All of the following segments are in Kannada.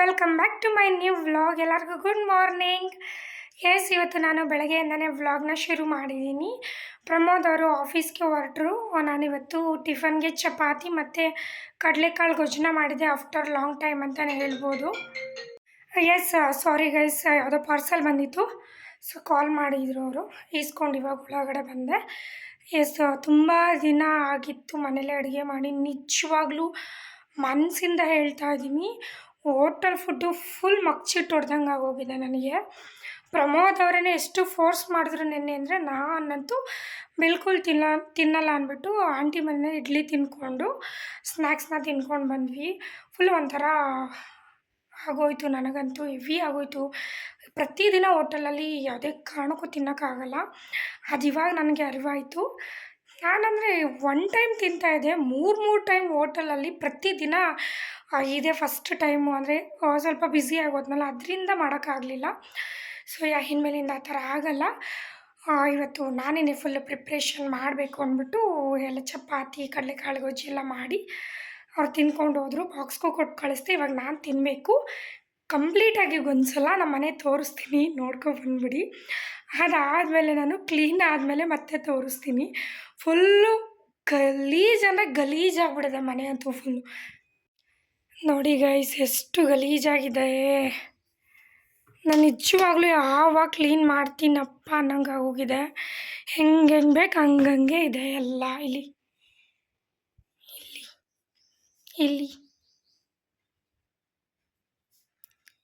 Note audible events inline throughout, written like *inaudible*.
Welcome back to my new vlog ಎಲ್ಲರಿಗೂ ಗುಡ್ ಮಾರ್ನಿಂಗ್ ಎಸ್ ಇವತ್ತು ನಾನು ಬೆಳಗ್ಗೆಯಿಂದನೇ ವ್ಲಾಗ್ನ ಶುರು ಮಾಡಿದ್ದೀನಿ. ಪ್ರಮೋದ್ ಅವರು ಆಫೀಸ್ಗೆ ಹೊರಟರು. ನಾನಿವತ್ತು ಟಿಫನ್ಗೆ ಚಪಾತಿ ಮತ್ತು ಕಡಲೆಕಾಳು ಗೊಜ್ಜನ ಮಾಡಿದೆ ಆಫ್ಟರ್ ಲಾಂಗ್ ಟೈಮ್ ಅಂತಲೇ ಹೇಳ್ಬೋದು. ಎಸ್ ಸಾರಿ ಗೈಸ್ ಯಾವುದೋ ಪಾರ್ಸಲ್ ಬಂದಿತ್ತು. ಸೊ ಕಾಲ್ ಮಾಡಿದರು ಅವರು. ಈಸ್ಕೊಂಡು ಇವಾಗ ಒಳಗಡೆ ಬಂದೆ. ಎಸ್ ತುಂಬ ದಿನ ಆಗಿತ್ತು ಮನೇಲಿ ಅಡುಗೆ ಮಾಡಿ. ನಿಜವಾಗ್ಲೂ ಮನಸ್ಸಿಂದ ಹೇಳ್ತಾ ಇದ್ದೀನಿ. ಹೋಟೆಲ್ ಫುಡ್ಡು ಫುಲ್ ಮಗ್ಚಿಟ್ಟು ಹೊಡ್ದಂಗೆ ಆಗೋಗಿದೆ ನನಗೆ. ಪ್ರಮೋದ್ ಅವರೇ ಎಷ್ಟು ಫೋರ್ಸ್ ಮಾಡಿದ್ರು ನೆನ್ನೆ ಅಂದರೆ ನಾನಂತೂ ಬಿಲ್ಕುಲ್ ತಿನ್ನ, ತಿನ್ನಲ್ಲ ಅಂದ್ಬಿಟ್ಟು ಆಂಟಿ ಮನೆ ಇಡ್ಲಿ ತಿನ್ಕೊಂಡು ಸ್ನ್ಯಾಕ್ಸ್ನ ತಿನ್ಕೊಂಡು ಬಂದ್ವಿ. ಫುಲ್ ಒಂಥರ ಆಗೋಯ್ತು ನನಗಂತೂ, ಹೆವಿ ಆಗೋಯ್ತು. ಪ್ರತಿದಿನ ಹೋಟೆಲಲ್ಲಿ ಯಾವುದೇ ಕಾರಣಕ್ಕೂ ತಿನ್ನೋಕ್ಕಾಗಲ್ಲ. ಅದು ಇವಾಗ ನನಗೆ ಅರಿವಾಯಿತು. ನಾನಂದರೆ ಒನ್ ಟೈಮ್ ತಿಂತಾಯಿದ್ದೆ ಮೂರು ಮೂರು ಟೈಮ್ ಹೋಟೆಲಲ್ಲಿ ಪ್ರತಿದಿನ ಇದೇ ಫಸ್ಟ್ ಟೈಮು ಅಂದರೆ ಸ್ವಲ್ಪ ಬ್ಯುಸಿ ಆಗೋದ್ನಲ್ಲ, ಅದರಿಂದ ಮಾಡೋಕ್ಕಾಗಲಿಲ್ಲ. ಸೊ ಯಾ, ಇನ್ಮೇಲಿಂದ ಆ ಥರ ಆಗಲ್ಲ. ಇವತ್ತು ನಾನೇ ಫುಲ್ ಪ್ರಿಪ್ರೇಷನ್ ಮಾಡಬೇಕು ಅಂದ್ಬಿಟ್ಟು, ಎಲ್ಲ ಚಪಾತಿ, ಕಡಲೆಕಾಳು, ಗೊಜ್ಜಿ ಎಲ್ಲ ಮಾಡಿ, ಅವ್ರು ತಿನ್ಕೊಂಡು ಹೋದರು. ಬಾಕ್ಸ್ಗೂ ಕೊಟ್ಟು ಕಳಿಸ್ದೆ. ಇವಾಗ ನಾನು ತಿನ್ನಬೇಕು ಕಂಪ್ಲೀಟಾಗಿ ಒಂದ್ಸಲ ನಮ್ಮ ಮನೆ ತೋರಿಸ್ತೀನಿ. ನೋಡ್ಕೊ ಬಂದ್ಬಿಡಿ. ಅದಾದಮೇಲೆ ನಾನು ಕ್ಲೀನ್ ಆದಮೇಲೆ ಮತ್ತೆ ತೋರಿಸ್ತೀನಿ. ಫುಲ್ಲು ಗಲೀಜ್ ಅಂದರೆ ಗಲೀಜಾಗ್ಬಿಟ್ಟಿದೆ ಮನೆ ಅಂತೂ ಫುಲ್ಲು ನೋಡಿ ಗೈಸ್ ಎಷ್ಟು ಗಲೀಜಾಗಿದೆ. ನಾನು ನಿಜವಾಗ್ಲೂ ಯಾವಾಗ ಕ್ಲೀನ್ ಮಾಡ್ತೀನಪ್ಪ ಅನ್ನಂಗೆ ಹೋಗಿದೆ ಹೆಂಗೆ ಹೆಂಗೆ ಬೇಕು ಹಂಗಂಗೆ ಇದೆ ಎಲ್ಲ. ಇಲ್ಲಿ ಇಲ್ಲಿ ಇಲ್ಲಿ.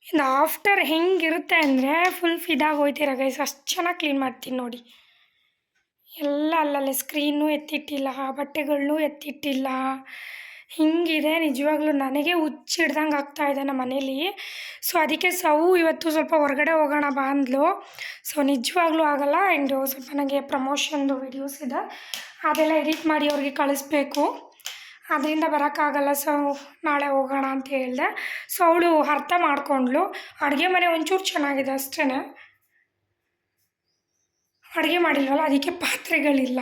ಇದು ಆಫ್ಟರ್ ಹೆಂಗಿರುತ್ತೆ ಅಂದರೆ ಫುಲ್ ಫಿದಾಗಿ ಹೋಯ್ತೀರ ಗೈಸ್ ಅಷ್ಟು ಚೆನ್ನಾಗಿ ಕ್ಲೀನ್ ಮಾಡ್ತೀನಿ ನೋಡಿ. ಎಲ್ಲ ಅಲ್ಲಲ್ಲೇ ಸ್ಕ್ರೀನು ಎತ್ತಿಟ್ಟಿಲ್ಲ ಬಟ್ಟೆಗಳನ್ನೂ ಎತ್ತಿಟ್ಟಿಲ್ಲ. ಹಿಂಗಿದೆ, ನಿಜವಾಗ್ಲೂ ನನಗೆ ಹುಚ್ಚಿಡ್ದಂಗೆ ಇದೆ ನಮ್ಮ ಮನೇಲಿ. ಸೊ ಅದಕ್ಕೆ ಸೌ ಇವತ್ತು ಸ್ವಲ್ಪ ಹೊರಗಡೆ ಹೋಗೋಣ ಬಾ ಸೊ ನಿಜವಾಗ್ಲೂ ಆಗಲ್ಲ. ಆ್ಯಂಡ್ ಸ್ವಲ್ಪ ನನಗೆ ಪ್ರಮೋಷನ್ದು ವಿಡಿಯೋಸ್ ಇದೆ. ಅದೆಲ್ಲ ಎಡಿಟ್ ಮಾಡಿ ಅವ್ರಿಗೆ ಕಳಿಸ್ಬೇಕು. ಅದರಿಂದ ಬರೋಕ್ಕಾಗಲ್ಲ. ಸೊ ನಾಳೆ ಹೋಗೋಣ ಅಂತ ಹೇಳಿದೆ. ಸೊ ಅವಳು ಅರ್ಥ ಮಾಡ್ಕೊಂಡ್ಳು. ಅಡುಗೆ ಮನೆ ಒಂಚೂರು ಚೆನ್ನಾಗಿದೆ ಅಷ್ಟೇ ಅಡುಗೆ ಮಾಡಿಲ್ವಲ್ಲ, ಅದಕ್ಕೆ ಪಾತ್ರೆಗಳಿಲ್ಲ.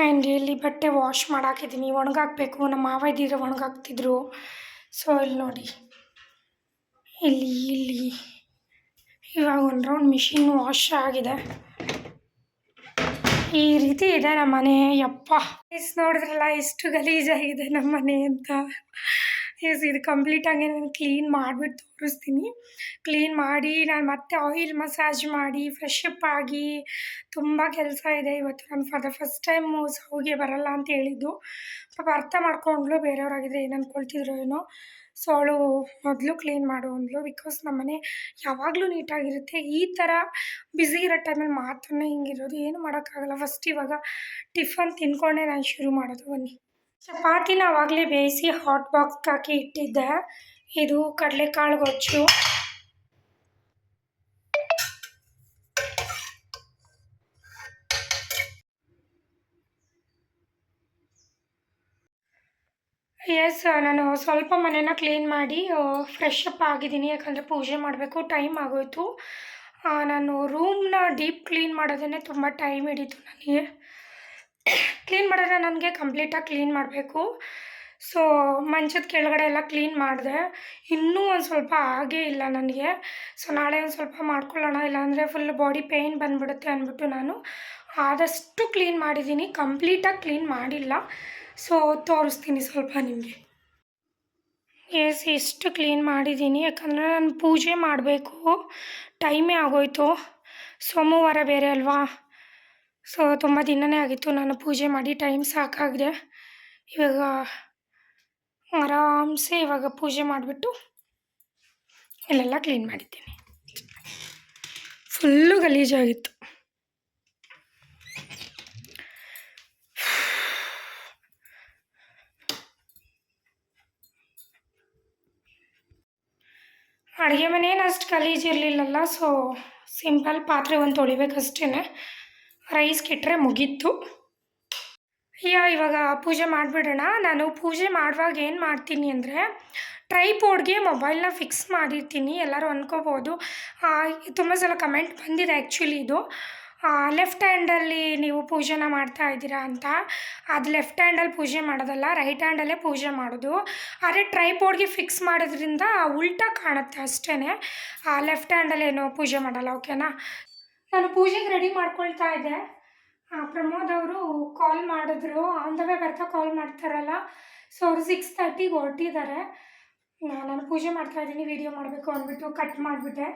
ಆ್ಯಂಡ್ ಇಲ್ಲಿ ಬಟ್ಟೆ ವಾಶ್ ಮಾಡಾಕಿದ್ದೀನಿ. ಒಣಗಾಕಬೇಕು. ನಮ್ಮ ಮಾವ ಇದ್ದಿದ್ರೆ ಒಣಗಾಕ್ತಿದ್ರು. ಸೊ ಇಲ್ಲಿ ನೋಡಿ. ಇಲ್ಲಿ ಇಲ್ಲಿ. ಇವಾಗ ಒಂದು ರೌಂಡ್ ಮಿಷಿನ್ ವಾಶ್ ಆಗಿದೆ. ಈ ರೀತಿ ಇದೆ ನಮ್ಮ ಮನೆ ಯಪ್ಪ. ಇಸ್ ನೋಡಿದ್ರಲ್ಲ ಎಷ್ಟು ಗಲೀಜಾಗಿದೆ ನಮ್ಮ ಮನೆ ಅಂತ. ಎಸ್ ಇದು ಕಂಪ್ಲೀಟಾಗಿ ನಾನು ಕ್ಲೀನ್ ಮಾಡಿಬಿಟ್ಟು ತೋರಿಸ್ತೀನಿ. ಕ್ಲೀನ್ ಮಾಡಿ ನಾನು ಮತ್ತೆ ಆಯಿಲ್ ಮಸಾಜ್ ಮಾಡಿ ಫ್ರೆಶ್ ಅಪ್ ಆಗಿ ತುಂಬ ಕೆಲಸ ಇದೆ ಇವತ್ತು. ನಾನು ಫಾರ್ ದ ಫಸ್ಟ್ ಟೈಮು ಸೌಗೆ ಬರಲ್ಲ ಅಂತ ಹೇಳಿದ್ದು. ಪಾಪ ಅರ್ಥ ಮಾಡ್ಕೊಂಡ್ಲು ಬೇರೆಯವರಾಗಿದ್ರೆ ಏನು ಅಂದ್ಕೊಳ್ತಿದ್ರು ಏನೋ. ಸೊ ಅವಳು ಮೊದಲು ಕ್ಲೀನ್ ಮಾಡು ಅಂದ್ಲು ಬಿಕಾಸ್ ನಮ್ಮನೆ ಯಾವಾಗಲೂ ನೀಟಾಗಿರುತ್ತೆ. ಈ ಥರ ಬ್ಯುಸಿ ಇರೋ ಟೈಮಲ್ಲಿ ಮಾತ್ರ ಹಿಂಗಿರೋದು. ಏನು ಮಾಡೋಕ್ಕಾಗಲ್ಲ. ಫಸ್ಟ್ ಇವಾಗ ಟಿಫನ್ ತಿನ್ಕೊಂಡೇ ನಾನು ಶುರು ಮಾಡೋದು ಬನ್ನಿ. ಚಪಾತಿನ ಆವಾಗಲೇ ಬೇಯಿಸಿ ಹಾಟ್ ಬಾಕ್ಸ್ ಹಾಕಿ ಇಟ್ಟಿದ್ದೆ. ಇದು ಕಡಲೆಕಾಳು ಗೊಜ್ಜು. ಎಸ್ ನಾನು ಸ್ವಲ್ಪ ಮನೇನ ಕ್ಲೀನ್ ಮಾಡಿ ಫ್ರೆಶ್ ಅಪ್ ಆಗಿದ್ದೀನಿ. ಯಾಕಂದರೆ ಪೂಜೆ ಮಾಡಬೇಕು ಟೈಮ್ ಆಗೋಯ್ತು. ನಾನು ರೂಮ್ನ ಡೀಪ್ ಕ್ಲೀನ್ ಮಾಡೋದನ್ನೇ ತುಂಬ ಟೈಮ್ ಹಿಡಿತು ನನಗೆ. ಕ್ಲೀನ್ ಮಾಡಿದ್ರೆ ನನಗೆ ಕಂಪ್ಲೀಟಾಗಿ ಕ್ಲೀನ್ ಮಾಡಬೇಕು. ಸೊ ಮಂಚದ ಕೆಳಗಡೆ ಎಲ್ಲ ಕ್ಲೀನ್ ಮಾಡಿದೆ. ಇನ್ನೂ ಒಂದು ಸ್ವಲ್ಪ ಆಗೇ ಇಲ್ಲ ನನಗೆ. ಸೊ ನಾಳೆ ಒಂದು ಸ್ವಲ್ಪ ಮಾಡ್ಕೊಳ್ಳೋಣ, ಇಲ್ಲಾಂದರೆ ಫುಲ್ ಬಾಡಿ ಪೇಯ್ನ್ ಬಂದ್ಬಿಡುತ್ತೆ ಅಂದ್ಬಿಟ್ಟು ನಾನು ಆದಷ್ಟು ಕ್ಲೀನ್ ಮಾಡಿದ್ದೀನಿ ಕಂಪ್ಲೀಟಾಗಿ ಕ್ಲೀನ್ ಮಾಡಿಲ್ಲ. ಸೊ ತೋರಿಸ್ತೀನಿ ಸ್ವಲ್ಪ ನಿಮಗೆ. ಎಸ್ ಇಷ್ಟು ಕ್ಲೀನ್ ಮಾಡಿದ್ದೀನಿ ಯಾಕಂದರೆ ನಾನು ಪೂಜೆ ಮಾಡಬೇಕು. ಟೈಮೇ ಆಗೋಯ್ತು. ಸೋಮವಾರ ಬೇರೆ ಅಲ್ವಾ? ಸೊ ತುಂಬ ದಿನವೇ ಆಗಿತ್ತು ನಾನು ಪೂಜೆ ಮಾಡಿ, ಟೈಮ್ ಸಾಕಾಗಿದೆ. ಇವಾಗ ಆರಾಮ್ಸೆ ಇವಾಗ ಪೂಜೆ ಮಾಡಿಬಿಟ್ಟು ಇಲ್ಲೆಲ್ಲ ಕ್ಲೀನ್ ಮಾಡಿದ್ದೀನಿ. ಫುಲ್ಲು ಗಲೀಜಾಗಿತ್ತು. ಅಡುಗೆ ಮನೇನು ಅಷ್ಟು ಗಲೀಜಿರಲಿಲ್ಲಲ್ಲ ಸೊ ಸಿಂಪಲ್ ಪಾತ್ರೆ ಒಂದು ತೊಳಿಬೇಕಷ್ಟೇ ರೈಸ್ಗೆ ಕೆಟ್ಟರೆ ಮುಗೀತು. ಅಯ್ಯೋ, ಇವಾಗ ಪೂಜೆ ಮಾಡಿಬಿಡೋಣ. ನಾನು ಪೂಜೆ ಮಾಡುವಾಗ ಏನು ಮಾಡ್ತೀನಿ ಅಂದರೆ ಟ್ರೈಪೋಡ್ಗೆ ಮೊಬೈಲ್ನ ಫಿಕ್ಸ್ ಮಾಡಿರ್ತೀನಿ. ಎಲ್ಲರೂ ಅಂದ್ಕೋಬೋದು ತುಂಬ ಸಲ ಕಮೆಂಟ್ ಬಂದಿದೆ ಆ್ಯಕ್ಚುಲಿ ಇದು. ಲೆಫ್ಟ್ ಹ್ಯಾಂಡಲ್ಲಿ ನೀವು ಪೂಜೆನ ಮಾಡ್ತಾ ಇದ್ದೀರಾ ಅಂತ. ಅದು ಲೆಫ್ಟ್ ಹ್ಯಾಂಡಲ್ಲಿ ಪೂಜೆ ಮಾಡೋದಲ್ಲ ರೈಟ್ ಹ್ಯಾಂಡಲ್ಲೇ ಪೂಜೆ ಮಾಡೋದು. ಆದರೆ ಟ್ರೈಪೋಡ್ಗೆ ಫಿಕ್ಸ್ ಮಾಡೋದ್ರಿಂದ ಉಲ್ಟಾ ಕಾಣುತ್ತೆ ಅಷ್ಟೇ ಲೆಫ್ಟ್ ಹ್ಯಾಂಡಲ್ಲೇನು ಪೂಜೆ ಮಾಡಲ್ಲ ಓಕೆನಾ ನಾನು ಪೂಜೆಗೆ ರೆಡಿ ಮಾಡ್ಕೊಳ್ತಾ ಇದ್ದೆ. ಪ್ರಮೋದ್ ಅವರು ಕಾಲ್ ಮಾಡಿದ್ರು. ಆನ್ ದ ವೇ ಬರ್ತಾ ಕಾಲ್ ಮಾಡ್ತಾರಲ್ಲ. ಸೊ ಅವರು ಸಿಕ್ಸ್ ತರ್ಟಿಗೆ ಹೊರಟಿದ್ದಾರೆ. ನಾನು ಪೂಜೆ ಮಾಡ್ತಾ ಇದ್ದೀನಿ ವೀಡಿಯೋ ಮಾಡಬೇಕು ಅಂದ್ಬಿಟ್ಟು ಕಟ್ ಮಾಡಿಬಿಟ್ಟೆ.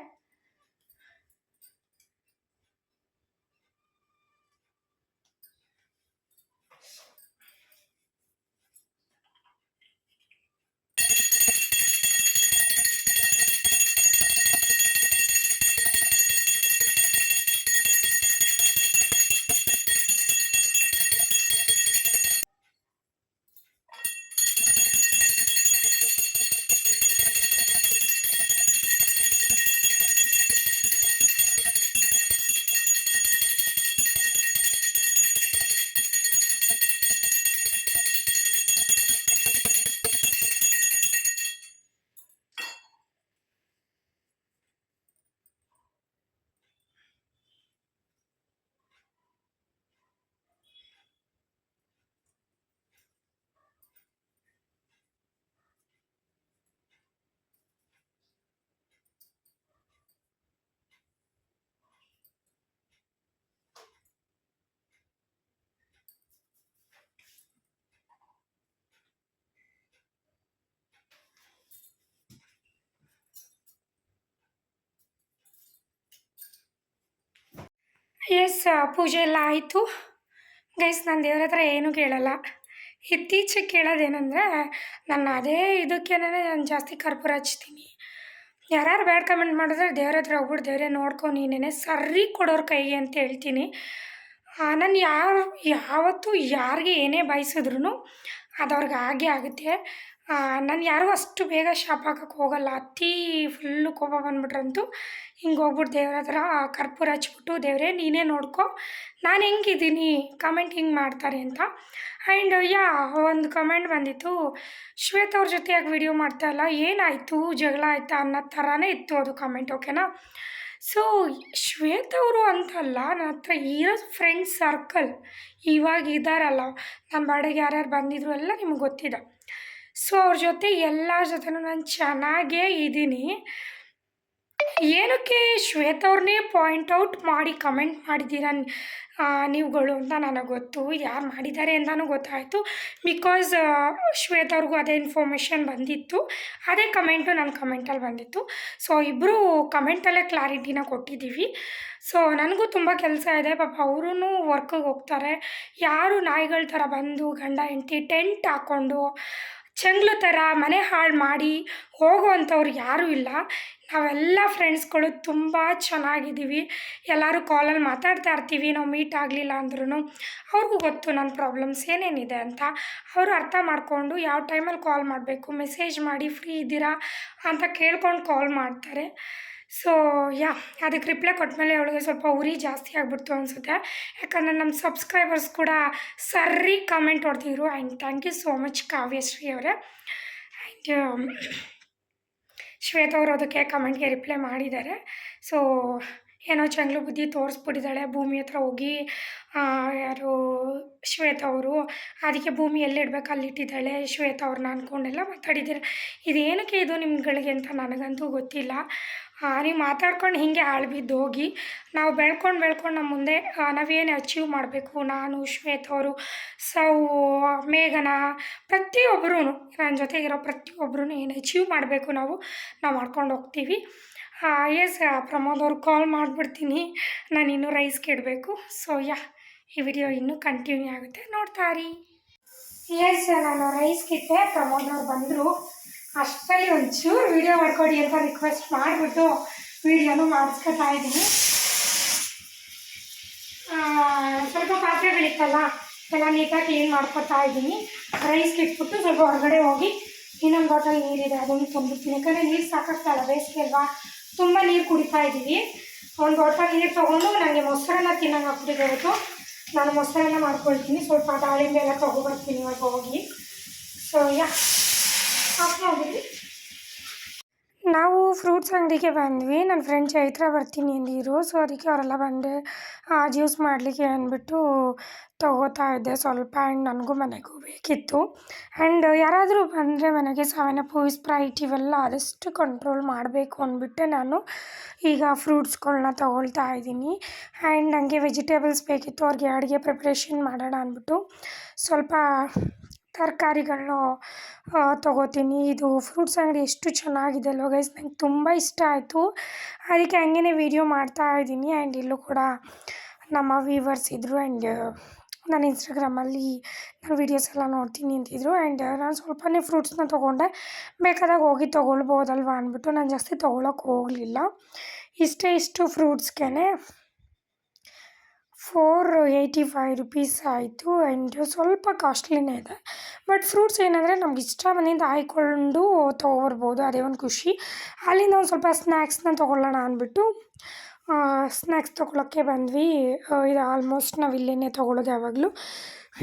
ಎಸ್ ಪೂಜೆ ಎಲ್ಲ ಆಯಿತು. ಗೈಸ್ ನಾನು ದೇವ್ರ ಹತ್ರ ಏನೂ ಕೇಳಲ್ಲ. ಇತ್ತೀಚೆಗೆ ಕೇಳೋದೇನೆಂದರೆ ನಾನು ಅದೇ ಇದಕ್ಕೇನೆ ನಾನು ಜಾಸ್ತಿ ಕರ್ಪೂರ ಹಚ್ತೀನಿ. ಯಾರ್ಯಾರು ಬ್ಯಾಡ್ ಕಮೆಂಟ್ ಮಾಡಿದ್ರೆ ದೇವ್ರ ಹತ್ರ ಹೋಗ್ಬಿಟ್ಟು ದೇವರೇ ನೋಡ್ಕೊ, ನೀನೇನೆ ಸರಿ ಕೊಡೋರು ಕೈಗೆ ಅಂತ ಹೇಳ್ತೀನಿ. ನಾನು ಯಾರು ಯಾವತ್ತೂ ಯಾರಿಗೆ ಏನೇ ಬಯಸಿದ್ರು ಅದು ಅವ್ರಿಗೆ ಆಗೇ ಆಗುತ್ತೆ. ನಾನು ಯಾರೂ ಅಷ್ಟು ಬೇಗ ಶಾಪ್ ಹಾಕಕ್ಕೆ ಹೋಗಲ್ಲ. ಅತಿ ಫುಲ್ಲು ಕೋಪ ಬಂದ್ಬಿಟ್ರಂತೂ ಹಿಂಗೆ ಹೋಗ್ಬಿಟ್ಟು ದೇವ್ರ ಹತ್ರ ಕರ್ಪೂರ ಹಚ್ಬಿಟ್ಟು ದೇವರೇ, ನೀನೇ ನೋಡ್ಕೊ. ನಾನು ಹೆಂಗಿದ್ದೀನಿ? ಕಮೆಂಟ್ ಹಿಂಗೆ ಮಾಡ್ತಾರೆ ಅಂತ. ಆ್ಯಂಡ್ ಯಾ, ಒಂದು ಕಮೆಂಟ್ ಬಂದಿತ್ತು. ಶ್ವೇತ ಅವ್ರ ಜೊತೆ ಯಾಕೆ ವಿಡಿಯೋ ಮಾಡ್ತಾ ಇಲ್ಲ. ಏನಾಯಿತು? ಜಗಳ ಆಯಿತಾ ಅನ್ನೋ ಥರನೇ ಇತ್ತು ಅದು ಕಮೆಂಟ್ ಓಕೆನಾ ಸೊ ಶ್ವೇತ ಅವರು ಅಂತಲ್ಲ ನನ್ನ ಹತ್ರ ಇರೋ ಫ್ರೆಂಡ್ಸ್ ಸರ್ಕಲ್ ಇವಾಗ ಇದ್ದಾರಲ್ಲ ನಮ್ಮ ಬಾಡಿಗೆ ಯಾರ್ಯಾರು ಬಂದಿದ್ರು ಎಲ್ಲ ನಿಮ್ಗೆ ಗೊತ್ತಿದೆ. ಸೊ ಅವ್ರ ಜೊತೆ ಎಲ್ಲರ ಜೊತೆನೂ ನಾನು ಚೆನ್ನಾಗೇ ಇದ್ದೀನಿ ಏನಕ್ಕೆ ಶ್ವೇತ ಅವ್ರನ್ನೇ ಪಾಯಿಂಟ್ ಔಟ್ ಮಾಡಿ ಕಮೆಂಟ್ ಮಾಡಿದ್ದೀರ ನೀವುಗಳು ಅಂತ ನನಗೆ ಗೊತ್ತು. ಯಾರು ಮಾಡಿದ್ದಾರೆ ಅಂತಲೂ ಗೊತ್ತಾಯಿತು. ಬಿಕಾಸ್ ಶ್ವೇತ ಅವ್ರಿಗೂ ಅದೇ ಇನ್ಫಾರ್ಮೇಷನ್ ಬಂದಿತ್ತು. ಅದೇ ಕಮೆಂಟು ನನ್ನ ಕಮೆಂಟಲ್ಲಿ ಬಂದಿತ್ತು. ಸೊ ಇಬ್ಬರು ಕಮೆಂಟಲ್ಲೇ ಕ್ಲಾರಿಟಿನ ಕೊಟ್ಟಿದ್ದೀವಿ. ಸೊ ನನಗೂ ತುಂಬ ಕೆಲಸ ಇದೆ. ಪಾಪ ಅವರೂ ವರ್ಕಿಗೆ ಹೋಗ್ತಾರೆ. ಯಾರು ನಾಯಿಗಳ ಥರ ಬಂದು ಗಂಡ ಹೆಂಡತಿ ಟೆಂಟ್ ಹಾಕ್ಕೊಂಡು ಚಂಗ್ಲು ಥರ ಮನೆ ಹಾಳು ಮಾಡಿ ಹೋಗುವಂಥವ್ರು ಯಾರೂ ಇಲ್ಲ. ನಾವೆಲ್ಲ ಫ್ರೆಂಡ್ಸ್ಗಳು ತುಂಬ ಚೆನ್ನಾಗಿದ್ದೀವಿ. ಎಲ್ಲರೂ ಕಾಲಲ್ಲಿ ಮಾತಾಡ್ತಾ ಇರ್ತೀವಿ. ನಾವು ಮೀಟ್ ಆಗಲಿಲ್ಲ ಅಂದ್ರೂ ಅವ್ರಿಗೂ ಗೊತ್ತು ನನ್ನ ಪ್ರಾಬ್ಲಮ್ಸ್ ಏನೇನಿದೆ ಅಂತ. ಅವರು ಅರ್ಥ ಮಾಡಿಕೊಂಡು ಯಾವ ಟೈಮಲ್ಲಿ ಕಾಲ್ ಮಾಡಬೇಕು ಮೆಸೇಜ್ ಮಾಡಿ ಫ್ರೀ ಇದ್ದೀರಾ ಅಂತ ಕೇಳ್ಕೊಂಡು ಕಾಲ್ ಮಾಡ್ತಾರೆ. ಸೊ ಯಾ ಅದಕ್ಕೆ ರಿಪ್ಲೈ ಕೊಟ್ಟಮೇಲೆ ಅವಳಿಗೆ ಸ್ವಲ್ಪ ಉರಿ ಜಾಸ್ತಿ ಆಗಿಬಿಡ್ತು ಅನಿಸುತ್ತೆ. ಯಾಕಂದರೆ ನಮ್ಮ ಸಬ್ಸ್ಕ್ರೈಬರ್ಸ್ ಕೂಡ ಸರಿ comment ಹೊಡ್ತಿದ್ರು and thank you so much Kavyashree ಅವರೇ. ಆ್ಯಂಡ್ ಶ್ವೇತ ಅವರು ಅದಕ್ಕೆ ಕಮೆಂಟ್ಗೆ ರಿಪ್ಲೈ ಮಾಡಿದ್ದಾರೆ. ಸೊ ಏನೋ ಚಂಗ್ಲು ಬುದ್ಧಿ ತೋರಿಸ್ಬಿಟ್ಟಿದ್ದಾಳೆ. ಭೂಮಿ ಹತ್ರ ಹೋಗಿ ಯಾರು, ಶ್ವೇತ ಅವರು. ಅದಕ್ಕೆ ಭೂಮಿ ಎಲ್ಲಿಡ್ಬೇಕು? ಅಲ್ಲಿಟ್ಟಿದ್ದಾಳೆ. ಶ್ವೇತ ಅವ್ರನ್ನ ಅಂದ್ಕೊಂಡೆಲ್ಲ ಮಾತಾಡಿದ್ದೀರ. ಇದೇನಕ್ಕೆ ಇದು ನಿಮ್ಗಳಿಗೆ ಅಂತ ನನಗಂತೂ ಗೊತ್ತಿಲ್ಲ. ನೀವು ಮಾತಾಡ್ಕೊಂಡು ಹೀಗೆ ಆಳ್ಬಿದ್ದು ಹೋಗಿ, ನಾವು ಬೆಳ್ಕೊಂಡು ಬೆಳ್ಕೊಂಡು ನಮ್ಮ ಮುಂದೆ ನಾವೇನು ಅಚೀವ್ ಮಾಡಬೇಕು? ನಾನು, ಶ್ವೇತ ಅವರು ಸೌ ಮೇಘನ ಪ್ರತಿಯೊಬ್ಬರೂ ನನ್ನ ಜೊತೆಗಿರೋ ಪ್ರತಿಯೊಬ್ಬರೂ ಏನು ಅಚೀವ್ ಮಾಡಬೇಕು? ನಾವು ನಾವು ಮಾಡ್ಕೊಂಡು ಹೋಗ್ತೀವಿ. ಎಸ್ ಪ್ರಮೋದ್ ಅವ್ರು ಕಾಲ್ ಮಾಡಿಬಿಡ್ತೀನಿ. ನಾನು ಇನ್ನೂ ರೈಸ್ ಕೆಡಬೇಕು. ಸೊ ಯಾ ಈ ವಿಡಿಯೋ ಇನ್ನೂ ಕಂಟಿನ್ಯೂ ಆಗುತ್ತೆ. ನೋಡ್ತಾ ರೀ ಎಸ್ ನಾನು ರೈಸ್ ಕಿಟ್ಟೆ. ಪ್ರಮೋದ್ ಅವ್ರು ಬಂದರು. ಅಷ್ಟರಲ್ಲಿ ಒಂಚೂರು ವಿಡಿಯೋ ಮಾಡ್ಕೊಡಿ ಅಂತ ರಿಕ್ವೆಸ್ಟ್ ಮಾಡಿಬಿಟ್ಟು ವಿಡಿಯೋನು ಮಾಡಿಸ್ಕೊತಾ ಇದ್ದೀನಿ. ಸ್ವಲ್ಪ ಪಾತ್ರೆಗಳಿತ್ತಲ್ಲ ಎಲ್ಲ ನೀಟಾಗಿ ಕ್ಲೀನ್ ಮಾಡ್ಕೊತಾ ಇದ್ದೀನಿ. ರೈಸ್ ಕಿಟ್ಬಿಟ್ಟು ಸ್ವಲ್ಪ ಹೊರಗಡೆ ಹೋಗಿ ಇನ್ನೊಂದು ಬಾಟಲ್ ನೀರಿದೆ, ಅದನ್ನು ತುಂಬಿಡ್ತೀನಿ ಯಾಕಂದರೆ ನೀರು ಸಾಕಾಗ್ತಾಯಿಲ್ಲ ಬೇಸಿಗೆ ಅಲ್ವಾ? ತುಂಬ ನೀರು ಕುಡಿತಾ ಇದ್ದೀವಿ. ಒಂದು ಬಾಟಲ್ ನೀರು ತೊಗೊಂಡು ನನಗೆ ಮೊಸರನ್ನ ತಿನ್ನಂಗೆ ಆಗ್ಬಿಟ್ಟಿದೆ ನಾನು ಮೊಸರನ್ನ ಮಾಡ್ಕೊಳ್ತೀನಿ. ಸ್ವಲ್ಪ ದಾಳಿಂಬೆ ಎಲ್ಲ ತೊಗೊಬರ್ತೀನಿ ಇವಾಗ ಹೋಗಿ. ಸೊ ಯಾ ಮಾಡಿದ್ವಿ ನಾವು ಫ್ರೂಟ್ಸ್ ಅಂಗಡಿಗೆ ಬಂದ್ವಿ. ನನ್ನ ಫ್ರೆಂಡ್ ಚೈತ್ರ ಬರ್ತೀನಿ ಅಂದಿದ್ರು. ಸೊ ಅದಕ್ಕೆ ಅವರೆಲ್ಲ ಬಂದೆ ಜ್ಯೂಸ್ ಮಾಡಲಿಕ್ಕೆ ಅಂದ್ಬಿಟ್ಟು ತೊಗೋತಾ ಇದ್ದೆ. ಸ್ವಲ್ಪ ಆ್ಯಂಡ್ ನನಗೂ ಮನೆಗೂ ಬೇಕಿತ್ತು. ಆ್ಯಂಡ್ ಯಾರಾದರೂ ಬಂದರೆ ಮನೆಗೆ ಸೆವೆನ್ ಅಪ್ಪು ಸ್ಪ್ರೈಟ್ ಇವೆಲ್ಲ ಆದಷ್ಟು ಕಂಟ್ರೋಲ್ ಮಾಡಬೇಕು ಅಂದ್ಬಿಟ್ಟು ನಾನು. ಈಗ ಫ್ರೂಟ್ಸ್ಗಳನ್ನ ತೊಗೊಳ್ತಾ ಇದ್ದೀನಿ. ಆ್ಯಂಡ್ ನನಗೆ ವೆಜಿಟೇಬಲ್ಸ್ ಬೇಕಿತ್ತು. ಅವ್ರಿಗೆ ಅಡುಗೆ ಪ್ರಿಪ್ರೇಷನ್ ಮಾಡೋಣ ಅಂದ್ಬಿಟ್ಟು ಸ್ವಲ್ಪ ತರಕಾರಿಗಳನ್ನು ತೊಗೋತೀನಿ. ಇದು ಫ್ರೂಟ್ಸ್ ಅಂಗಡಿ ಎಷ್ಟು ಚೆನ್ನಾಗಿದೆ ಅಲ್ವ ಗೈಸ್ ನಂಗೆ ತುಂಬ ಇಷ್ಟ ಆಯಿತು. ಅದಕ್ಕೆ ಹಂಗೇ ವೀಡಿಯೋ ಮಾಡ್ತಾ ಇದ್ದೀನಿ ಆ್ಯಂಡ್ ಇಲ್ಲೂ ಕೂಡ ನಮ್ಮ ವೀವರ್ಸ್ ಇದ್ದರು ಆ್ಯಂಡ್ ನಾನು ಇನ್ಸ್ಟಾಗ್ರಾಮಲ್ಲಿ ನಾನು ವೀಡಿಯೋಸ್ ಎಲ್ಲ ನೋಡ್ತೀನಿ ಅಂತಿದ್ರು ಆ್ಯಂಡ್ ನಾನು ಸ್ವಲ್ಪನೇ ಫ್ರೂಟ್ಸ್ನ ತೊಗೊಂಡೆ. ಬೇಕಾದಾಗ ಹೋಗಿ ತೊಗೊಳ್ಬೋದಲ್ವ ಅಂದ್ಬಿಟ್ಟು ನಾನು ಜಾಸ್ತಿ ತೊಗೊಳಕ್ಕೆ ಹೋಗಲಿಲ್ಲ. ಇಷ್ಟೇ ಇಷ್ಟು ಫ್ರೂಟ್ಸ್ಗೆ ಫೋರ್ ಏಯ್ಟಿ ಫೈವ್ ರುಪೀಸ್ ಆಯಿತು ಆ್ಯಂಡ್ ಸ್ವಲ್ಪ ಕಾಸ್ಟ್ಲಿನೇ ಇದೆ. ಬಟ್ ಫ್ರೂಟ್ಸ್ ಏನಂದರೆ ನಮ್ಗೆ ಇಷ್ಟ ಬಂದಿದ್ದು ಆಯ್ಕೊಂಡು ತೊಗೊಬರ್ಬೋದು, ಅದೇ ಒಂದು ಖುಷಿ. ಅಲ್ಲಿಂದ ಒಂದು ಸ್ವಲ್ಪ ಸ್ನ್ಯಾಕ್ಸ್ನ ತೊಗೊಳ್ಳೋಣ ಅಂದ್ಬಿಟ್ಟು ಸ್ನ್ಯಾಕ್ಸ್ ತೊಗೊಳಕ್ಕೆ ಬಂದ್ವಿ. ಇದು ಆಲ್ಮೋಸ್ಟ್ ನಾವು ಇಲ್ಲೇ ತೊಗೊಳ್ಳೋದು ಯಾವಾಗಲೂ.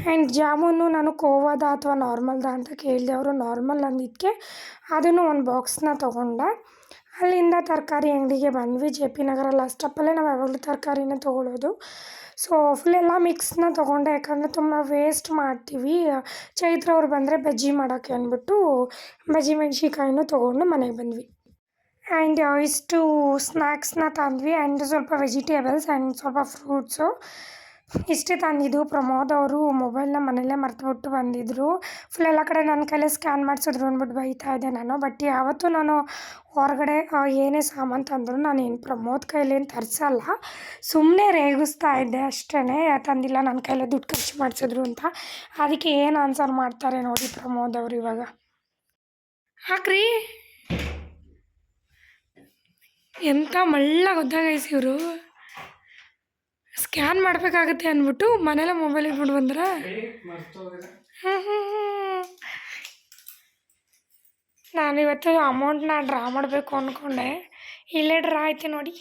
ಆ್ಯಂಡ್ ಜಾಮೂನು ನಾನು ಕೋವಾದ ಅಥವಾ ನಾರ್ಮಲ್ದಾ ಅಂತ ಕೇಳಿದೆ, ಅವರು ನಾರ್ಮಲ್ ಅಂದಿದ್ದಕ್ಕೆ ಅದನ್ನು ಒಂದು ಬಾಕ್ಸ್ನ ತೊಗೊಂಡೆ, ಅಲ್ಲಿಂದ ತರಕಾರಿ ಅಂಗಡಿಗೆ ಬಂದ್ವಿ. ಜೆ ಪಿ ನಗರ ಲಾಸ್ಟ್ ಸ್ಟಾಪಲ್ಲೇ ನಾವು ಯಾವಾಗಲೂ ತರಕಾರಿನ ತೊಗೊಳ್ಳೋದು. ಸೊ ಫುಲ್ ಎಲ್ಲ ಮಿಕ್ಸ್ನ ತೊಗೊಂಡೆ. ಯಾಕಂದರೆ ತುಂಬ ವೇಸ್ಟ್ ಮಾಡ್ತೀವಿ. ಚೈತ್ರ ಅವ್ರು ಬಂದರೆ ಬಜ್ಜಿ ಮಾಡೋಕ್ಕೆ ಅಂದ್ಬಿಟ್ಟು ಬಜ್ಜಿ ಮೆಣ್ಸಿನ್ಕಾಯಿನೂ ತೊಗೊಂಡು ಮನೆಗೆ ಬಂದ್ವಿ. ಆ್ಯಂಡ್ ಇಷ್ಟು ಸ್ನ್ಯಾಕ್ಸ್ನ ತಂದ್ವಿ. ಆ್ಯಂಡ್ ಸ್ವಲ್ಪ ವೆಜಿಟೇಬಲ್ಸ್ ಆ್ಯಂಡ್ ಸ್ವಲ್ಪ ಫ್ರೂಟ್ಸು ಇಷ್ಟೇ ತಂದಿದ್ದು ಪ್ರಮೋದ್ ಅವರು ಮೊಬೈಲ್ನ ಮನೆಯಲ್ಲೇ ಮರ್ತುಬಿಟ್ಟು ಬಂದಿದ್ದರು ಫುಲ್ ಎಲ್ಲ ಕಡೆ ನನ್ನ ಕೈಲೇ ಸ್ಕ್ಯಾನ್ ಮಾಡಿಸಿದ್ರು ಅಂದ್ಬಿಟ್ಟು ಬೈತಾ ಇದ್ದೆ ನಾನು. ಬಟ್ ಯಾವತ್ತೂ ನಾನು ಹೊರಗಡೆ ಏನೇ ಸಾಮಾನು ತಂದರೂ ಏನು ಪ್ರಮೋದ್ ಕೈಲೇನು ತರಿಸಲ್ಲ. ಸುಮ್ಮನೆ ರೇಗಿಸ್ತಾ ಇದ್ದೆ ಅಷ್ಟೇ ತಂದಿಲ್ಲ ನನ್ನ ಕೈಲೇ ದುಡ್ಡು ಖರ್ಚು ಮಾಡಿಸಿದ್ರು ಅಂತ. ಅದಕ್ಕೆ ಏನು ಆನ್ಸರ್ ಮಾಡ್ತಾರೆ ನೋಡಿ ಪ್ರಮೋದ್ ಅವರು ಇವಾಗ. ಹಾಕ್ರಿ ಎಂಥ ಮಳ್ಳ ಗೊತ್ತಾಗೈಸಿ ಇವರು? ಸ್ಕ್ಯಾನ್ ಮಾಡಬೇಕಾಗತ್ತೆ ಅಂದ್ಬಿಟ್ಟು ಮನೇಲೆ ಮೊಬೈಲ್ ಇಟ್ಬಿಟ್ಟು ಬಂದ್ರ? *laughs* ನಾನಿವತ್ತು ಅಮೌಂಟ್ನ ಡ್ರಾ ಮಾಡಬೇಕು ಅಂದ್ಕೊಂಡೆ ಇಲ್ಲೇ ಡ್ರಾ ಆಯ್ತು ನೋಡಿ.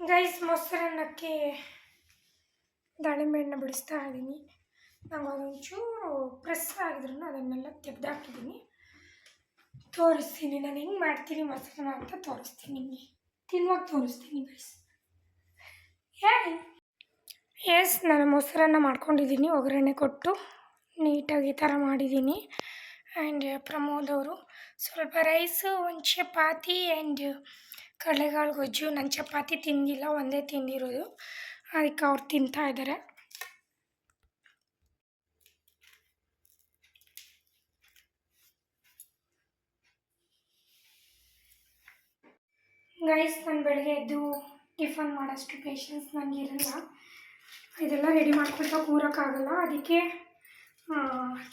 ಗೈಸ್ *laughs* ಮೊಸರನ್ನಕ್ಕೆ ದಾಳಿಂಬೆ ಹಣ್ಣು ಬಿಡಿಸ್ತಾ ಇದ್ದೀನಿ ನಂಗೆ ಅದೊಂಚೂರು ಪ್ರೆಸ್ ಆಗಿದ್ರು ಅದನ್ನೆಲ್ಲ ತೆಗೆದಾಕಿದ್ದೀನಿ ತೋರಿಸ್ತೀನಿ. ನಾನು ಹೆಂಗೆ ಮಾಡ್ತೀನಿ ಮೊಸರನ್ನ ಅಂತ ತೋರಿಸ್ತೀನಿ ನಿಮಗೆ. ತಿನ್ನುವಾಗ ತೋರಿಸ್ತೀನಿ ಗೈಸ್ ಎಸ್ ನಾನು ಮೊಸರನ್ನ ಮಾಡ್ಕೊಂಡಿದ್ದೀನಿ. ಒಗ್ಗರಣೆ ಕೊಟ್ಟು ನೀಟಾಗಿ ಈ ಥರ ಮಾಡಿದ್ದೀನಿ. ಆ್ಯಂಡ್ ಪ್ರಮೋದ್ ಅವರು ಸ್ವಲ್ಪ ರೈಸು ಒಂದು ಚಪಾತಿ ಆ್ಯಂಡ್ ಕಡಲೆಗಾಳು ಗೊಜ್ಜು. ನಾನು ಚಪಾತಿ ತಿಂದಿಲ್ಲ, ಒಂದೇ ತಿಂದಿರೋದು. ಅದಕ್ಕೆ ಅವ್ರು ತಿಂತಾ ಇದ್ದಾರೆ. ಗೈಸ್ ನಾನು ಬೆಳಗ್ಗೆ ಎದ್ದು ಟಿಫನ್ ಮಾಡೋಷ್ಟು ಪೇಷನ್ಸ್ ನನಗಿರಲ್ಲ ಇದೆಲ್ಲ ರೆಡಿ ಮಾಡ್ಕೊಳ್ತಾ ಕೂರೋಕ್ಕಾಗಲ್ಲ. ಅದಕ್ಕೆ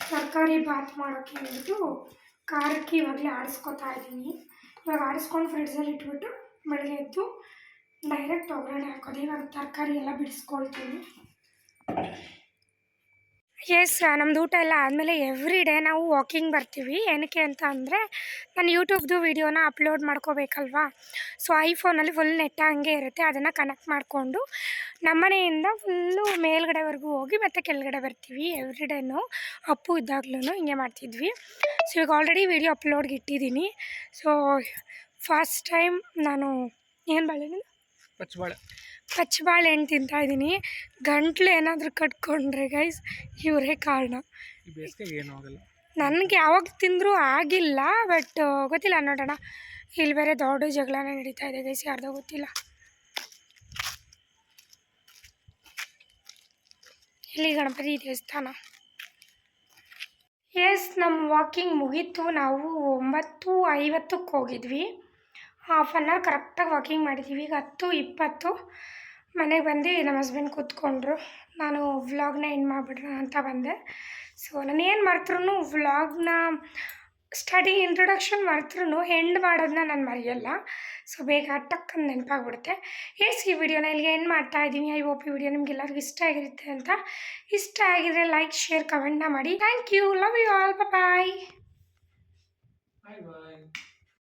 ತರಕಾರಿ ಬಾತ್ ಮಾಡೋಕ್ಕೆ ಹೇಳ್ಬಿಟ್ಟು ಖಾರಕ್ಕೆ ಇವಾಗಲೇ ಆಡಿಸ್ಕೊತಾ ಇದ್ದೀನಿ. ಇವಾಗ ಆಡಿಸ್ಕೊಂಡು ಫ್ರಿಡ್ಜಲ್ಲಿ ಇಟ್ಬಿಟ್ಟು ಬೆಳಗ್ಗೆ ಎದ್ದು ಡೈರೆಕ್ಟ್ ಒಗ್ಗರಣೆ ಹಾಕೋದು. ಇವಾಗ ತರಕಾರಿ ಎಲ್ಲ ಬಿಡಿಸ್ಕೊಳ್ತೀನಿ. ಎಸ್ ನಮ್ಮದು ಊಟ ಎಲ್ಲ ಆದಮೇಲೆ ಎವ್ರಿ ಡೇ ನಾವು ವಾಕಿಂಗ್ ಬರ್ತೀವಿ. ಏನಕ್ಕೆ ಅಂತ ಅಂದರೆ, ನಾನು ಯೂಟ್ಯೂಬ್ದು ವೀಡಿಯೋನ ಅಪ್ಲೋಡ್ ಮಾಡ್ಕೋಬೇಕಲ್ವಾ? ಸೊ ಐಫೋನಲ್ಲಿ ಫುಲ್ ನೆಟ್ ಹಂಗೆ ಇರುತ್ತೆ. ಅದನ್ನು ಕನೆಕ್ಟ್ ಮಾಡಿಕೊಂಡು ನಮ್ಮನೆಯಿಂದ ಫುಲ್ಲು ಮೇಲ್ಗಡೆವರೆಗೂ ಹೋಗಿ ಮತ್ತೆ ಕೆಳಗಡೆ ಬರ್ತೀವಿ. ಎವ್ರಿ ಡೇನು ಅಪ್ಪು ಇದ್ದಾಗ್ಲೂ ಹಿಂಗೆ ಮಾಡ್ತಿದ್ವಿ. ಸೊ ಈಗ ಆಲ್ರೆಡಿ ವೀಡಿಯೋ ಅಪ್ಲೋಡ್ಗೆ ಇಟ್ಟಿದ್ದೀನಿ. ಸೊ ಫಸ್ಟ್ ಟೈಮ್ ನಾನು, ಏನು ಬಾಳೆ. ಪಚ್ಚಬಾಳೆ ಪಚ್ಚಬಾಳೆಹಣ್ಣು ತಿಂತಾಯಿದ್ದೀನಿ ಗಂಟ್ಲು ಏನಾದರೂ ಕಟ್ಕೊಂಡ್ರೆ ಗೈಸ್ ಇವರೇ ಕಾರಣ. ನನಗೆ ಯಾವಾಗ ತಿಂದರೂ ಆಗಿಲ್ಲ ಬಟ್ ಗೊತ್ತಿಲ್ಲ ನೋಡೋಣ. ಇಲ್ಲಿ ಬೇರೆ ದೊಡ್ಡ ಜಗಳನೇ ನಡೀತಾ ಇದೆ ಗೈಸ್ ಯಾರ್ದೋ ಗೊತ್ತಿಲ್ಲ. ಇಲ್ಲಿ ಗಣಪತಿ ದೇವಸ್ಥಾನ. ಎಸ್ ನಮ್ಮ ವಾಕಿಂಗ್ ಮುಗೀತು. ನಾವು ಒಂಬತ್ತು ಐವತ್ತಕ್ಕೆ ಹೋಗಿದ್ವಿ. ಹಾಫ್ ಆನ್ ಅವರ್ ಕರೆಕ್ಟಾಗಿ ವಾಕಿಂಗ್ ಮಾಡಿದ್ದೀವಿ ಈಗ ಹತ್ತು ಇಪ್ಪತ್ತು ಮನೆಗೆ ಬಂದು ನಮ್ಮ ಹಸ್ಬೆಂಡ್ ಕೂತ್ಕೊಂಡ್ರು. ನಾನು ವ್ಲಾಗ್ನ ಏನು ಮಾಡಿಬಿಡ್ರ ಅಂತ ಬಂದೆ. ಸೊ ನಾನು ಏನು ಮರ್ತರೂ ವ್ಲಾಗ್ನ ಸ್ಟಡಿ ಇಂಟ್ರೊಡಕ್ಷನ್ ಮರ್ತರೂ ಎಂಡ್ ಮಾಡೋದನ್ನ ನಾನು ಮರೆಯಲ್ಲ. ಸೊ ಬೇಗ ಟಕ್ಕಂದು ನೆನಪಾಗ್ಬಿಡುತ್ತೆ. ಎಸ್ ಈ ವಿಡಿಯೋನ ಇಲ್ಲಿಗೆ ಏನು ಮಾಡ್ತಾ ಇದ್ದೀನಿ. ಐ ಹೋಪ್ ಈ ವಿಡಿಯೋ ನಿಮ್ಗೆಲ್ಲರಿಗೂ ಇಷ್ಟ ಆಗಿರುತ್ತೆ ಅಂತ. ಇಷ್ಟ ಆಗಿದ್ರೆ ಲೈಕ್ ಶೇರ್ ಕಮೆಂಟ್ನ ಮಾಡಿ. Thank you love you all bye bye